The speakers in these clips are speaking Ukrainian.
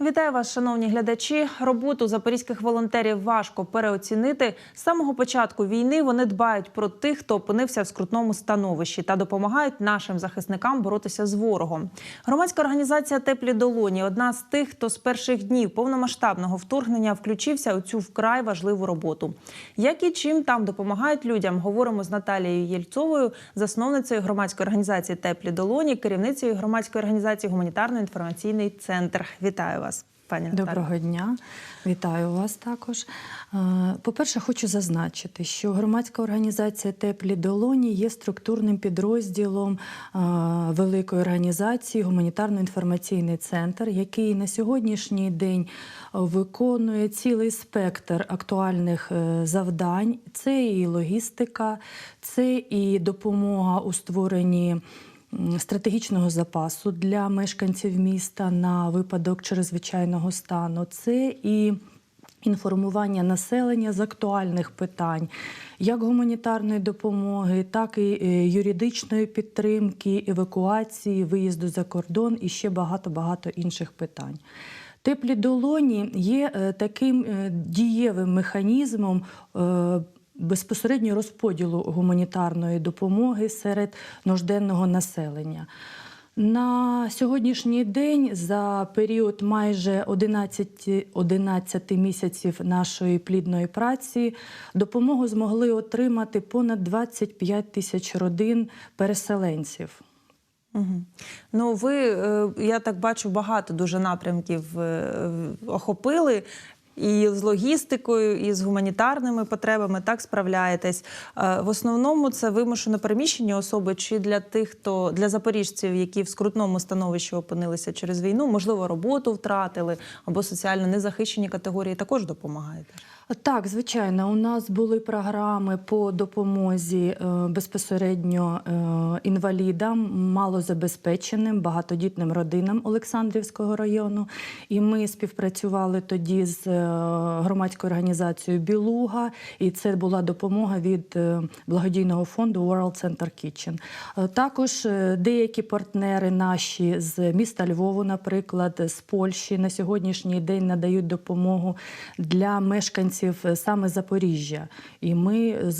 Вітаю вас, шановні глядачі. Роботу запорізьких волонтерів важко переоцінити. З самого початку війни вони дбають про тих, хто опинився в скрутному становищі та допомагають нашим захисникам боротися з ворогом. Громадська організація Теплі долоні одна з тих, хто з перших днів повномасштабного вторгнення включився у цю вкрай важливу роботу. Як і чим там допомагають людям, говоримо з Наталією Єльцовою, засновницею громадської організації Теплі долоні, керівницею громадської організації Гуманітарно-інформаційний центр. Вітаю вас, пані Наталі. Доброго дня, вітаю вас також. Е, По-перше, хочу зазначити, що громадська організація Теплі долоні є структурним підрозділом е, великої організації Гуманітарно-інформаційний центр, який на сьогоднішній день виконує цілий спектр актуальних е, завдань. Це і логістика, це і допомога у створенні стратегічного запасу для мешканців міста на випадок чрезвичайного стану. Це і інформування населення з актуальних питань, як гуманітарної допомоги, так і е, юридичної підтримки, евакуації, виїзду за кордон і ще багато-багато інших питань. Теплі долоні є е, таким е, дієвим механізмом. Безпосередньо розподілу гуманітарної допомоги серед нужденного населення. На сьогоднішній день за період майже 11, 11 місяців нашої плідної праці допомогу змогли отримати понад 25 тисяч родин переселенців. Угу. Ну, ви, е, я так бачу, багато дуже напрямків е, охопили. І з логістикою, і з гуманітарними потребами так справляєтесь. Е, В основному це вимушено переміщені особи, чи для тих, хто для запоріжців, які в скрутному становищі опинилися через війну, можливо, роботу втратили або соціально незахищені категорії, також допомагаєте. Так, звичайно, у нас були програми по допомозі е, безпосередньо е, інвалідам, малозабезпеченим, багатодітним родинам Олександрівського району. І ми співпрацювали тоді з е, громадською організацією Білуга, і це була допомога від благодійного фонду World Center Kitchen. Також деякі партнери наші з міста Львову, наприклад, з Польщі на сьогоднішній день надають допомогу для мешканців е, саме Запоріжжя. І ми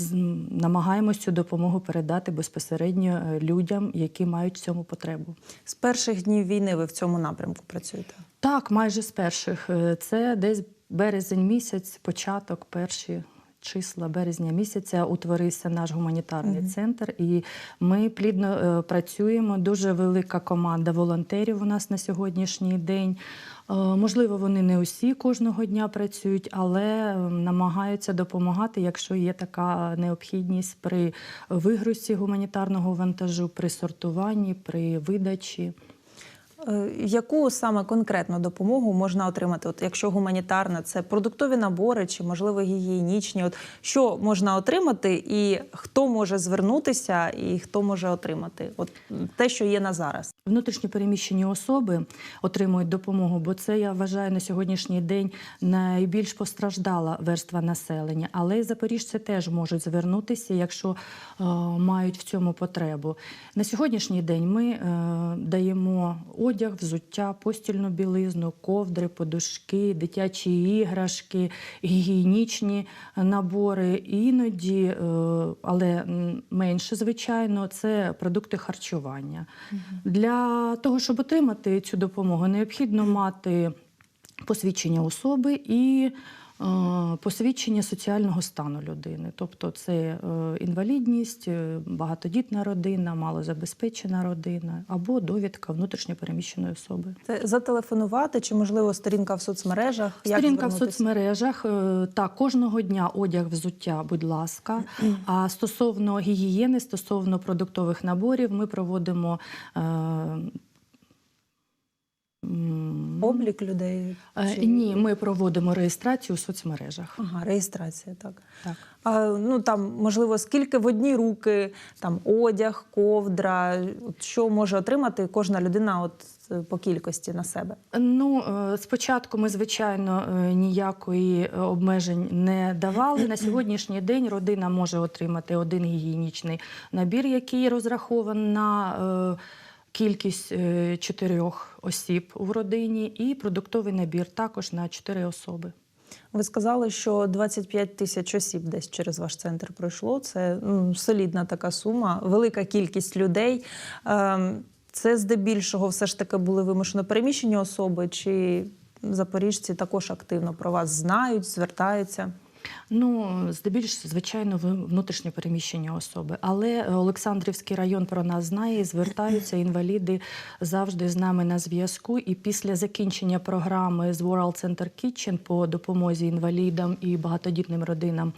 намагаємося намагаємось цю допомогу передати безпосередньо е, людям, які мають в цьому потребу. З перших днів війни ви в цьому напрямку працюєте. Так, майже з перших. Е, Це десь березень місяць, початок, перші. Числа березня місяця утворився наш гуманітарний центр, і ми плідно е, працюємо. Дуже велика команда волонтерів у нас на сьогоднішній день. Е, можливо, вони не усі кожного дня працюють, але намагаються допомагати, якщо є така необхідність при вигрузці гуманітарного вантажу, при сортуванні, при видачі. Е, Яку саме конкретну допомогу можна отримати? От якщо гуманітарна, це продуктові набори чи можливо гігієнічні? От що можна отримати, і хто може звернутися, і хто може отримати? От те, що є на зараз. Внутрішньо переміщені особи отримують допомогу, бо це я вважаю на сьогоднішній день найбільш постраждала верства населення. Але й запоріжці теж можуть звернутися, якщо е, мають в цьому потребу. На сьогоднішній день ми е, даємо одяг, взуття, постільну білизну, ковдри, подушки, дитячі іграшки, гігієнічні набори. Іноді, е, але менше, звичайно, це продукти харчування. Для того, щоб отримати цю допомогу, необхідно мати посвідчення особи і посвідчення соціального стану людини. Тобто це е, інвалідність, е, багатодітна родина, малозабезпечена родина або довідка внутрішньопереміщеної особи. Це зателефонувати, чи можливо сторінка в соцмережах? Як Сторінка в соцмережах е, так, кожного дня одяг взуття, будь ласка. А стосовно гігієни, стосовно продуктових наборів, ми проводимо. Е, облік людей? е, Чи- Ні, ми проводимо реєстрацію у соцмережах. Ага, реєстрація, так. Так. А, ну там можливо, скільки в одні руки там одяг, ковдра, от що може отримати кожна людина, от е, по кількості на себе. Ну, е, спочатку ми, звичайно, е, ніякої е, обмежень не давали. На сьогоднішній день родина може отримати один гігієнічний набір, який розрахований на е, кількість е, чотирьох осіб в родині і продуктовий набір також на чотири особи. Ви сказали, що 25 тисяч осіб десь через ваш центр пройшло. Це ну, солідна така сума, велика кількість людей. Ем, Це здебільшого все ж таки були вимушено переміщені особи, чи запоріжці також активно про вас знають, звертаються. Ну, здебільш, звичайно, внутрішнє переміщення особи. Але Олександрівський район про нас знає звертаються. Інваліди завжди з нами на зв'язку. І після закінчення програми з World Center Kitchen по допомозі інвалідам і багатодітним родинам.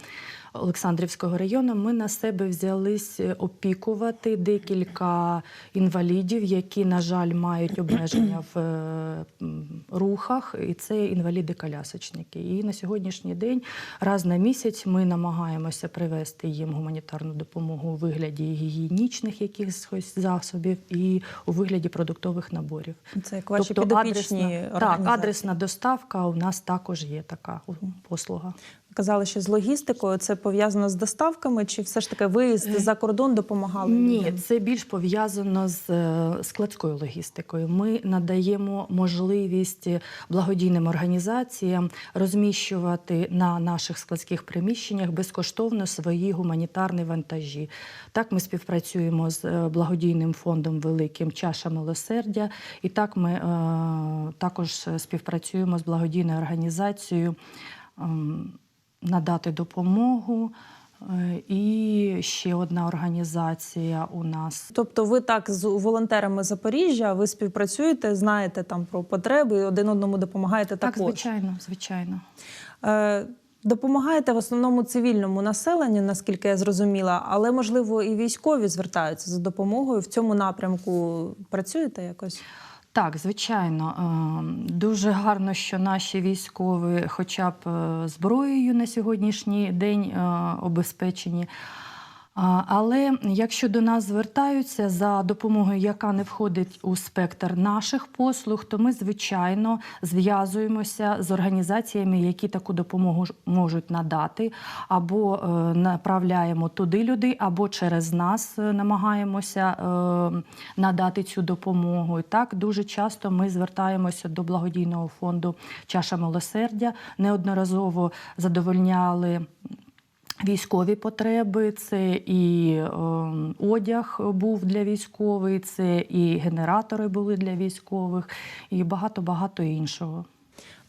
Олександрівського району ми на себе взялись опікувати декілька інвалідів, які, на жаль, мають обмеження в е, рухах, і це інваліди-колясочники. І на сьогоднішній день раз на місяць ми намагаємося привести їм гуманітарну допомогу у вигляді гігієнічних якихось засобів і у вигляді продуктових наборів. Це як ваші тобто підопічні адресна, так, адресна доставка у нас також є така послуга. Казали, що з логістикою це пов'язано з доставками, чи все ж таки виїзд за кордон допомагали? Ні, це більш пов'язано з е, складською логістикою. Ми надаємо можливість благодійним організаціям розміщувати на наших складських приміщеннях безкоштовно свої гуманітарні вантажі. Так, ми співпрацюємо з е, благодійним фондом великим Чаша милосердя, і так ми е, також співпрацюємо з благодійною організацією. ем, Надати допомогу. Е, І ще одна організація у нас. Тобто, ви так з волонтерами Запоріжжя, ви співпрацюєте, знаєте там про потреби, один одному допомагаєте Так, також. звичайно, звичайно. Е, Допомагаєте в основному цивільному населенню, наскільки я зрозуміла, але можливо і військові звертаються за допомогою. В цьому напрямку працюєте якось? Так, звичайно, Е, дуже гарно, що наші військові, хоча б е, зброєю на сьогоднішній день е, обезпечені. Але якщо до нас звертаються за допомогою, яка не входить у спектр наших послуг, то ми звичайно зв'язуємося з організаціями, які таку допомогу можуть надати, або е, направляємо туди людей, або через нас е, намагаємося е, надати цю допомогу. І так дуже часто ми звертаємося до благодійного фонду Чаша милосердя. Неодноразово задовольняли. Військові потреби, це і е, одяг був для військових, це і генератори були для військових, і багато багато іншого.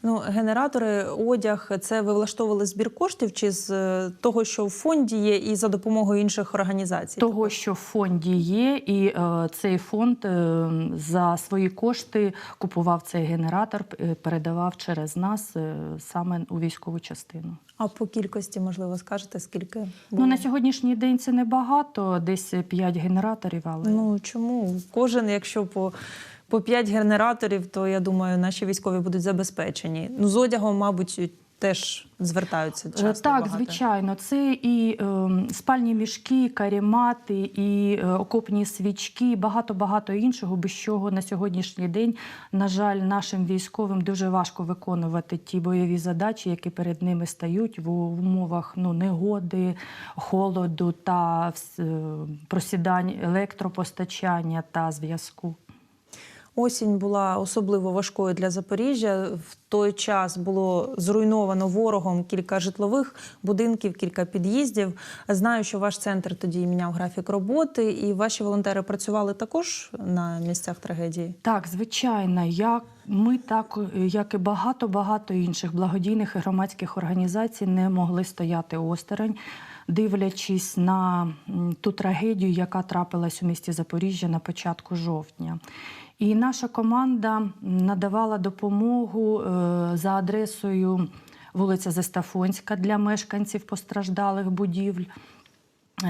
Ну, генератори, одяг це ви влаштовували збір коштів чи з е, того, що в фонді є, і за допомогою інших організацій? Того, що в фонді є, і е, цей фонд е, за свої кошти купував цей генератор, е, передавав через нас е, саме у військову частину. А по кількості, можливо, скажете, скільки? Ну на сьогоднішній день це небагато, десь 5 генераторів, але Ну чому кожен, якщо по, по 5 генераторів, то я думаю, наші військові будуть забезпечені. Ну з одягом, мабуть, теж звертаються Е, часто. Так, багато. звичайно, це і е, спальні мішки, каремати, і е, окопні свічки, багато-багато іншого, без чого на сьогоднішній день, на жаль, нашим військовим дуже важко виконувати ті бойові задачі, які перед ними стають в умовах ну, негоди, холоду та е, просідань електропостачання та зв'язку. Осінь була особливо важкою для Запоріжжя. В той час було зруйновано ворогом кілька житлових будинків, кілька під'їздів. Знаю, що ваш центр тоді міняв графік роботи, і ваші волонтери працювали також на місцях трагедії. Так, звичайно, як ми так, як і багато багато інших благодійних і громадських організацій, не могли стояти осторонь, дивлячись на ту трагедію, яка трапилась у місті Запоріжжя на початку жовтня. І наша команда надавала допомогу е, за адресою вулиця Зестафонська для мешканців постраждалих будівель.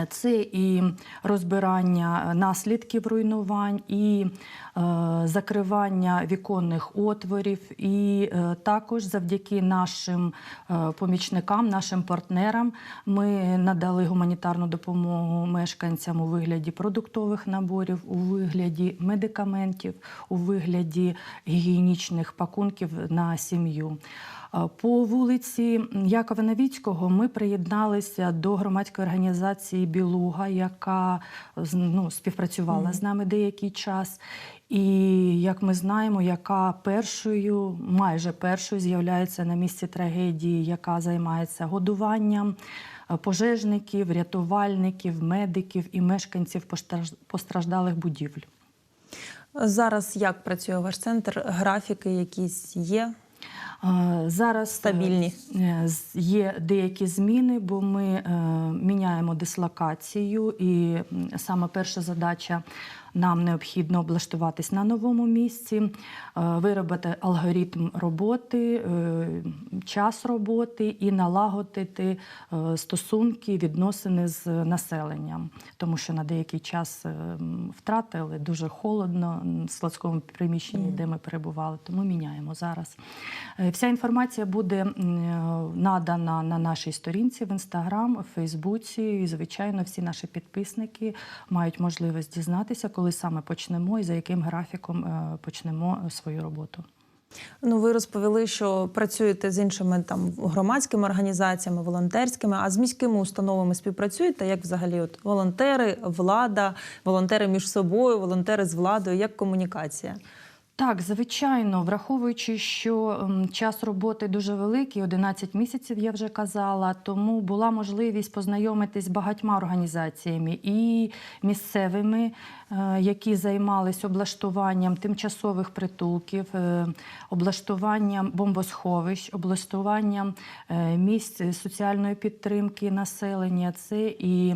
Це і розбирання наслідків руйнувань, і е, закривання віконних отворів, і е, також завдяки нашим е, помічникам, нашим партнерам, ми надали гуманітарну допомогу мешканцям у вигляді продуктових наборів, у вигляді медикаментів, у вигляді гігієнічних пакунків на сім'ю. По вулиці Якова Новіцького ми приєдналися до громадської організації Білуга, яка ну, співпрацювала з нами деякий час. І як ми знаємо, яка першою, майже першою з'являється на місці трагедії, яка займається годуванням пожежників, рятувальників, медиків і мешканців постраждалих будівель. Зараз як працює ваш центр? Графіки якісь є? Зараз е, Стабільні. е, є деякі зміни, бо ми е, міняємо дислокацію, і саме перша задача нам необхідно облаштуватись на новому місці, е, виробити алгоритм роботи, е, час роботи і налагодити е, стосунки, відносини з населенням, тому що на деякий час втратили дуже холодно в складському приміщенні, де ми перебували, тому міняємо зараз. Вся інформація буде надана на нашій сторінці в інстаграм, в Фейсбуці. І, звичайно, всі наші підписники мають можливість дізнатися, коли саме почнемо і за яким графіком е, почнемо е, свою роботу. Ну, ви розповіли, що працюєте з іншими там громадськими організаціями, волонтерськими, а з міськими установами співпрацюєте? Як взагалі от волонтери, влада, волонтери між собою, волонтери з владою? Як комунікація? Так, звичайно, враховуючи, що ем, час роботи дуже великий, 11 місяців я вже казала, тому була можливість познайомитись з багатьма організаціями і місцевими, е, які займались облаштуванням тимчасових притулків, е, облаштуванням бомбосховищ, облаштуванням е, місць соціальної підтримки населення. Це і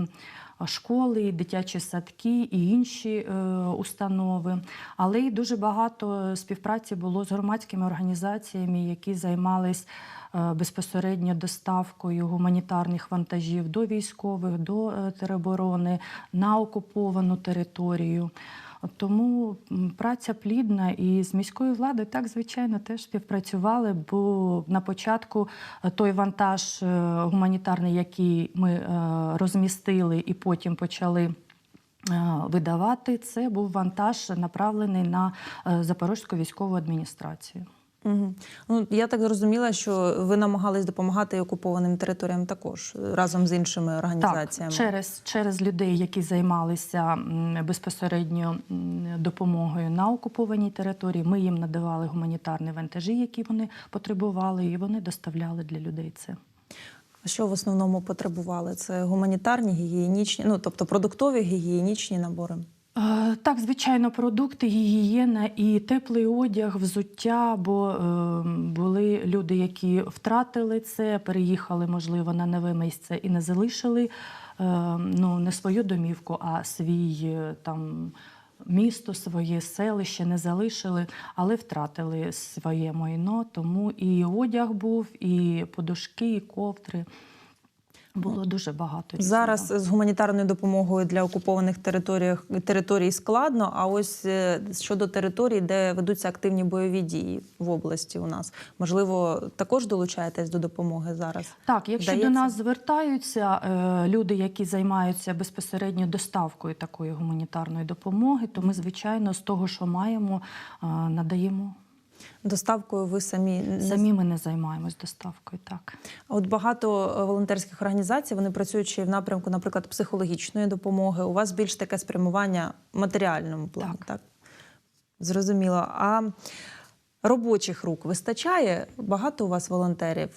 школи, дитячі садки і інші е, установи. Але й дуже багато співпраці було з громадськими організаціями, які займались е, безпосередньо доставкою гуманітарних вантажів до військових, до е, тероборони на окуповану територію. Тому праця плідна і з міською владою так, звичайно, теж співпрацювали, бо на початку е, той вантаж е, гуманітарний, який ми е, розмістили і потім почали. Видавати це був вантаж, направлений на Запорозьку військову адміністрацію. Угу. Ну я так зрозуміла, що ви намагались допомагати окупованим територіям також разом з іншими організаціями. Так, через, через людей, які займалися безпосередньо допомогою на окупованій території, ми їм надавали гуманітарні вантажі, які вони потребували, і вони доставляли для людей це. А Що в основному потребували? Це гуманітарні, гігієнічні, ну тобто продуктові гігієнічні набори. Е, Так, звичайно, продукти, гігієна і теплий одяг, взуття, бо е, були люди, які втратили це, переїхали, можливо, на нове місце і не залишили е, ну, не свою домівку, а свій там. Місто, своє селище не залишили, але втратили своє майно. Тому і одяг був, і подушки, і ковдри. Було дуже багато. різного. Зараз з гуманітарною допомогою для окупованих територіях територій складно. А ось е, щодо територій, де ведуться активні бойові дії в області, у нас можливо також долучаєтесь до допомоги зараз. Так, якщо Вдається? до нас звертаються е, люди, які займаються безпосередньо доставкою такої гуманітарної допомоги, то ми, звичайно, з того, що маємо, е, надаємо. Доставкою ви самі Самі ми не займаємось доставкою. Так. От багато е, волонтерських організацій вони й в напрямку, наприклад, психологічної допомоги. У вас більш таке спрямування в матеріальному плані, так. Так. Зрозуміло. А робочих рук вистачає? Багато у вас волонтерів?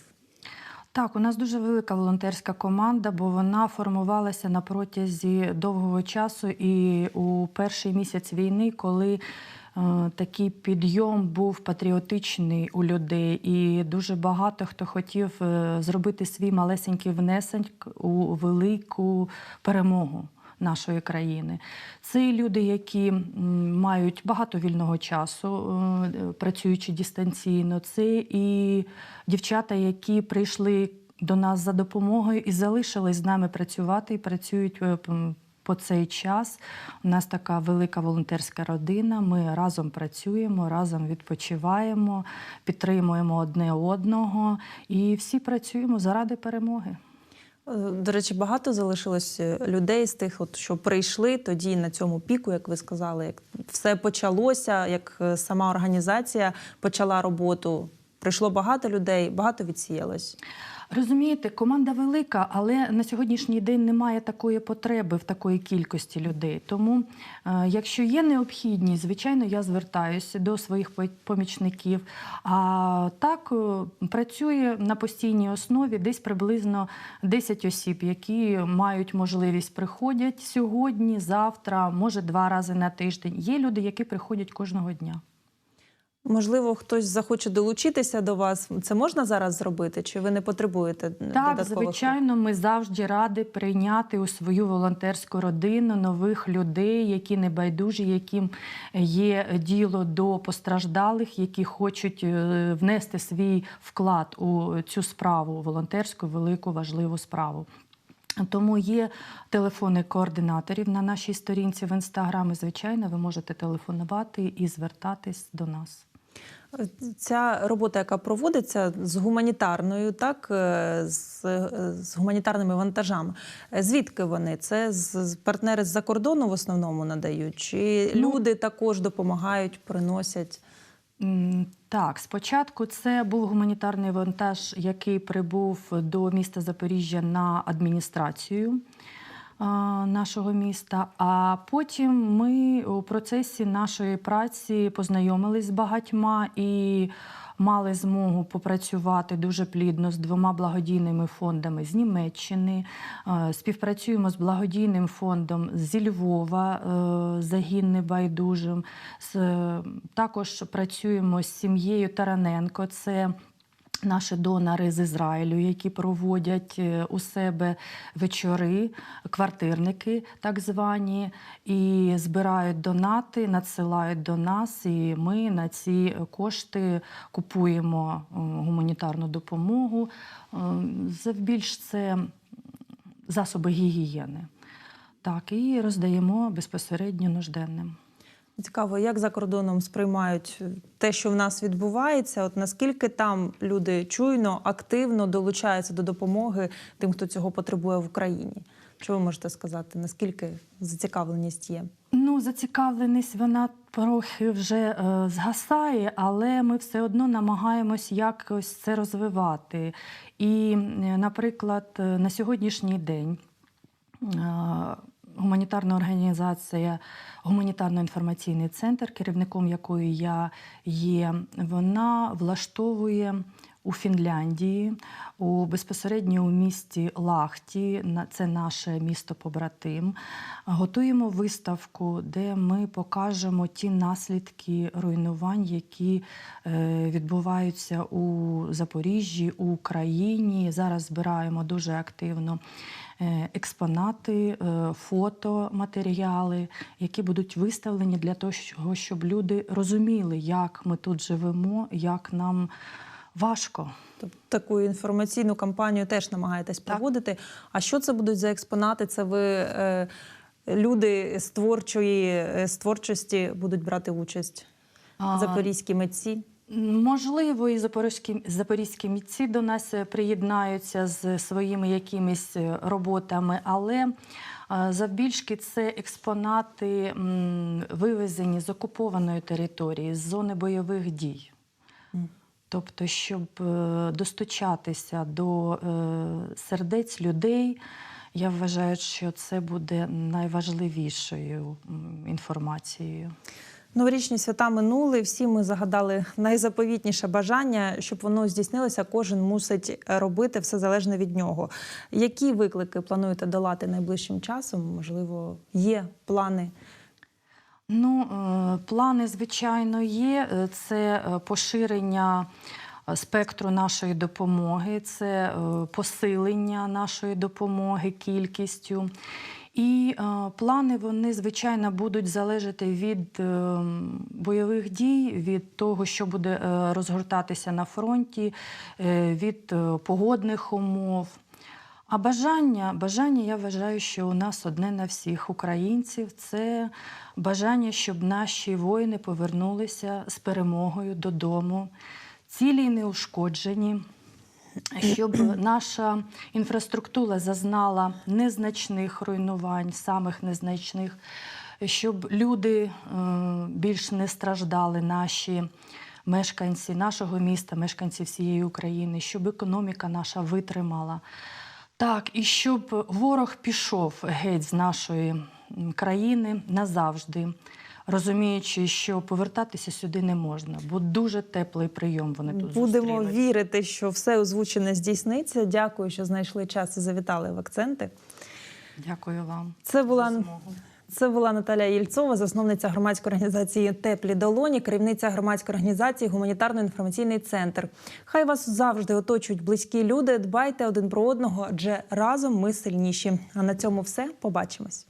Так, у нас дуже велика волонтерська команда, бо вона формувалася на протязі довгого часу. І у перший місяць війни, коли такий підйом був патріотичний у людей, і дуже багато хто хотів е, зробити свій малесенький внесок у велику перемогу. Нашої країни це люди, які мають багато вільного часу, е, працюючи дистанційно. Це і дівчата, які прийшли до нас за допомогою і залишились з нами працювати і працюють е, по цей час. У нас така велика волонтерська родина. Ми разом працюємо, разом відпочиваємо, підтримуємо одне одного і всі працюємо заради перемоги. Е, До речі, багато залишилось е, людей з тих, от, що прийшли тоді на цьому піку, як ви сказали, як все почалося, як е, сама організація почала роботу. прийшло багато людей, багато відсіялось. Розумієте, команда велика, але на сьогоднішній день немає такої потреби в такої кількості людей. Тому, е, якщо є необхідність, звичайно, я звертаюся до своїх помічників. А так е, працює на постійній основі десь приблизно 10 осіб, які мають можливість приходять сьогодні, завтра, може два рази на тиждень. Є люди, які приходять кожного дня. Можливо, хтось захоче долучитися до вас. Це можна зараз зробити? Чи ви не потребуєте Так, додаткових? звичайно, ми завжди раді прийняти у свою волонтерську родину нових людей, які не байдужі, яким є діло до постраждалих, які хочуть е, внести свій вклад у цю справу, волонтерську велику важливу справу. Тому є телефони координаторів на нашій сторінці в інстаграмі. Звичайно, ви можете телефонувати і звертатись до нас. Ця робота, яка проводиться з гуманітарною, так е, з, е, з гуманітарними вантажами. Звідки вони? Це з з партнери з-за кордону в основному надають? Чи Ну, люди також допомагають, приносять? Так, спочатку це був гуманітарний вантаж, який прибув до міста Запоріжжя на адміністрацію нашого міста. А потім ми у процесі нашої праці познайомились з багатьма і мали змогу попрацювати дуже плідно з двома благодійними фондами з Німеччини. Співпрацюємо з благодійним фондом зі Львова, е, загін небайдужим. Також працюємо з сім'єю Тараненко. Це Наші донори з Ізраїлю, які проводять е, у себе вечори, квартирники, так звані, і збирають донати, надсилають до нас. І ми на ці кошти купуємо е, гуманітарну допомогу. Е, Завбільш це засоби гігієни. Так, і роздаємо безпосередньо нужденним. Цікаво, як за кордоном сприймають те, що в нас відбувається. От наскільки там люди чуйно, активно долучаються до допомоги тим, хто цього потребує в Україні? Що ви можете сказати? Наскільки зацікавленість є? Ну, зацікавленість вона трохи вже е, згасає, але ми все одно намагаємось якось це розвивати. І, е, наприклад, е, на сьогоднішній день е, гуманітарна організація, гуманітарно-інформаційний центр, керівником якої я є, вона влаштовує. У Фінляндії, у безпосередньо у місті Лахті, це наше місто побратим. Готуємо виставку, де ми покажемо ті наслідки руйнувань, які е, відбуваються у Запоріжжі, у Україні. Зараз збираємо дуже активно експонати, е, фотоматеріали, які будуть виставлені для того, щоб люди розуміли, як ми тут живемо, як нам важко. Тобто таку інформаційну кампанію теж намагаєтесь Так. проводити. А що це будуть за експонати? Це ви е, люди з творчої е, з творчості будуть брати участь? А, Запорізькі митці? Можливо, і запорізькі, запорізькі митці до нас е, приєднаються з своїми якимись е, роботами, але е, завбільшки це експонати, вивезені з окупованої території, з зони бойових дій. Тобто, щоб достучатися до сердець людей, я вважаю, що це буде найважливішою інформацією. Новорічні свята минули. Всі ми загадали найзаповітніше бажання, щоб воно здійснилося. Кожен мусить робити все залежно від нього. Які виклики плануєте долати найближчим часом? Можливо, є плани. Ну, е, плани, звичайно, є. Е, Це е, поширення спектру нашої допомоги, це посилення нашої допомоги кількістю. І е, плани вони, звичайно, будуть залежати від е, бойових дій, від того, що буде е, розгортатися на фронті, е, від е, погодних умов. А бажання, бажання, я вважаю, що у нас одне на всіх. Українців це бажання, щоб наші воїни повернулися з перемогою додому, цілі й неушкоджені, щоб наша інфраструктура зазнала незначних руйнувань, самих незначних, щоб люди е, більш не страждали, наші мешканці нашого міста, мешканці всієї України, щоб економіка наша витримала. Так, і щоб ворог пішов геть з нашої країни назавжди, розуміючи, що повертатися сюди не можна, бо дуже теплий прийом вони тут Будемо зустріли. вірити, що все озвучене здійсниться. Дякую, що знайшли час і завітали в акценти. Дякую вам. Це була змогу. Це була Наталя Єльцова, засновниця громадської організації Теплі долоні, керівниця громадської організації Гуманітарно-інформаційний центр. Хай вас завжди оточують близькі люди. Дбайте один про одного, адже разом ми сильніші. А на цьому все. Побачимось.